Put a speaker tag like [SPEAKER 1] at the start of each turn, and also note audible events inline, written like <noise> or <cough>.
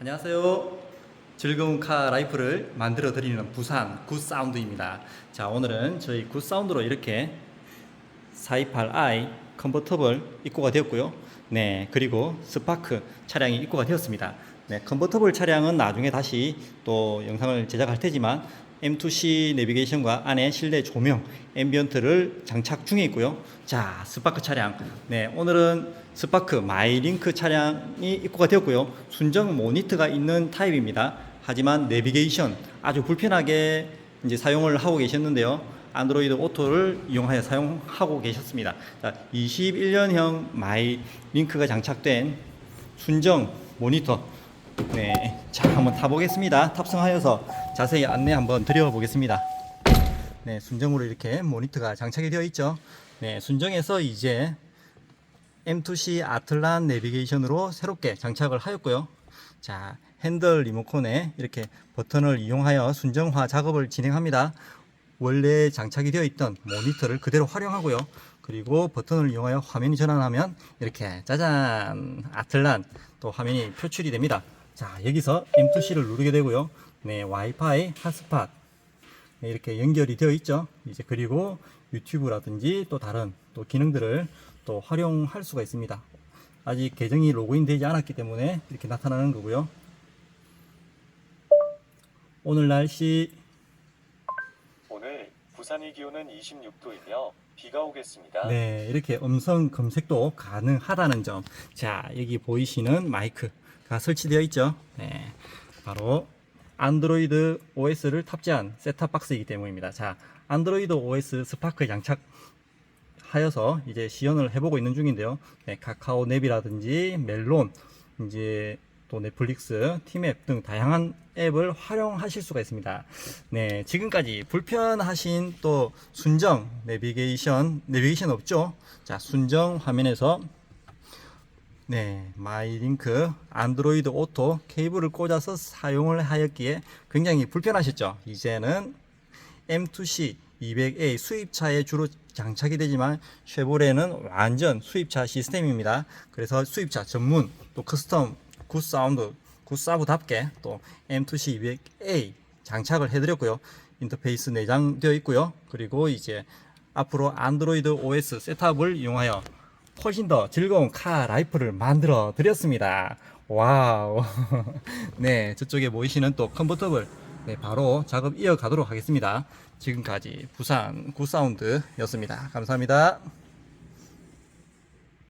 [SPEAKER 1] 안녕하세요. 즐거운 카 라이프를 만들어 드리는 부산 굿 사운드입니다. 자, 오늘은 저희 굿 사운드로 이렇게 428i 컨버터블 입고가 되었고요. 네, 그리고 스파크 차량이 입고가 되었습니다. 네, 컨버터블 차량은 나중에 다시 또 영상을 제작할 테지만 M2C 내비게이션과 안에 실내 조명, 앰비언트를 장착 중에 있고요. 자, 스파크 차량. 네, 오늘은 스파크 마이링크 차량이 입고가 되었고요. 순정 모니터가 있는 타입입니다. 하지만 내비게이션 아주 불편하게 이제 사용을 하고 계셨는데요. 안드로이드 오토를 이용하여 사용하고 계셨습니다. 자, 21년형 마이 링크가 장착된 순정 모니터. 네, 자 한번 타보겠습니다. 탑승하여서 자세히 안내 한번 드려보겠습니다. 네, 순정으로 이렇게 모니터가 장착이 되어 있죠. 네, 순정에서 이제 M2C 아틀란 내비게이션으로 새롭게 장착을 하였고요. 자, 핸들 리모컨에 이렇게 버튼을 이용하여 순정화 작업을 진행합니다. 원래 장착이 되어 있던 모니터를 그대로 활용하고요. 그리고 버튼을 이용하여 화면이 전환하면 이렇게 짜잔 아틀란 또 화면이 표출이 됩니다. 자, 여기서 M2C를 누르게 되고요. 네, 와이파이 핫스팟 네, 이렇게 연결이 되어 있죠. 이제 그리고 유튜브라든지 또 다른 또 기능들을 또 활용할 수가 있습니다. 아직 계정이 로그인 되지 않았기 때문에 이렇게 나타나는 거고요. 오늘 날씨
[SPEAKER 2] 오늘 부산의 기온은 26도이며 비가 오겠습니다.
[SPEAKER 1] 네, 이렇게 음성 검색도 가능하다는 점. 자, 여기 보이시는 마이크 가 설치되어 있죠. 네, 바로 안드로이드 OS를 탑재한 셋탑 박스이기 때문입니다. 자, 안드로이드 OS 스파크에 장착하여서 이제 시연을 해보고 있는 중인데요. 네, 카카오 앱이라든지 멜론, 이제 또 넷플릭스, 티맵 등 다양한 앱을 활용하실 수가 있습니다. 네, 지금까지 불편하신 또 순정 내비게이션, 내비게이션 없죠? 자, 순정 화면에서 네, 마이링크 안드로이드 오토 케이블을 꽂아서 사용을 하였기에 굉장히 불편하셨죠? 이제는 M2C 200A 수입차에 주로 장착이 되지만 쉐보레는 완전 수입차 시스템입니다. 그래서 수입차 전문 또 커스텀 굿 사운드 굿 사브답게 또 M2C 200A 장착을 해드렸고요. 인터페이스 내장되어 있고요. 그리고 이제 앞으로 안드로이드 OS 셋업을 이용하여 훨씬 더 즐거운 카 라이프를 만들어 드렸습니다. 와우. <laughs> 네, 저쪽에 보이시는 또 컨버터블 네, 바로 작업 이어가도록 하겠습니다. 지금까지 부산 굿사운드였습니다. 감사합니다.